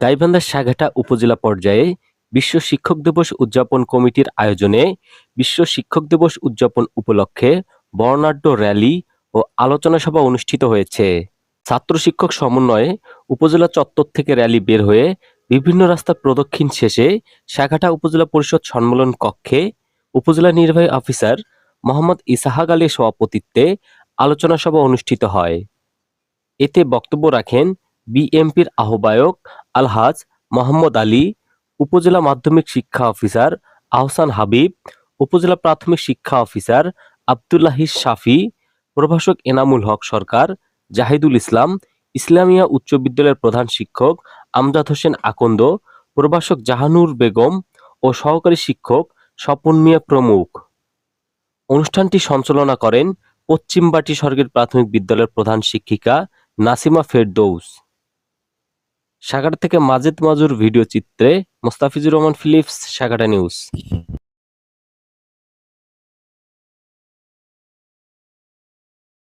গাইবান্ধার সাঘাটা উপজেলা পর্যায়ে বিশ্ব শিক্ষক দিবস উদযাপন কমিটির আয়োজনে বিশ্ব শিক্ষক দিবস উদযাপন উপলক্ষে বর্ণাঢ্য র্যালি ও আলোচনা সভা অনুষ্ঠিত হয়েছে। ছাত্র শিক্ষক সমন্বয়ে উপজেলা চত্বর থেকে র্যালি বের হয়ে বিভিন্ন রাস্তা প্রদক্ষিণ শেষে সাঘাটা উপজেলা পরিষদ সম্মেলন কক্ষে উপজেলা নির্বাহী অফিসার মোহাম্মদ ইসাহাক আলীর সভাপতিত্বে আলোচনা সভা অনুষ্ঠিত হয়। এতে বক্তব্য রাখেন বিএমপির আহ্বায়ক আলহাজ মোহাম্মদ আলী, উপজেলা মাধ্যমিক শিক্ষা অফিসার আহসান হাবিব, উপজেলা প্রাথমিক শিক্ষা অফিসার আবদুল্লাহিস শাফি, প্রভাষক এনামুল হক সরকার, জাহিদুল ইসলাম, ইসলামিয়া উচ্চ বিদ্যালয়ের প্রধান শিক্ষক আমজাদ হোসেন আকন্দ, প্রভাষক জাহানুর বেগম ও সহকারী শিক্ষক স্বপন মিয়া প্রমুখ। অনুষ্ঠানটি সঞ্চালনা করেন পশ্চিমবাটি স্বর্গের প্রাথমিক বিদ্যালয়ের প্রধান শিক্ষিকা নাসিমা ফেরদৌস। সাগাটা থেকে মাজেদ মাজুর ভিডিও চিত্রে মোস্তাফিজুর রহমান ফিলিপস সাগাটা নিউজ।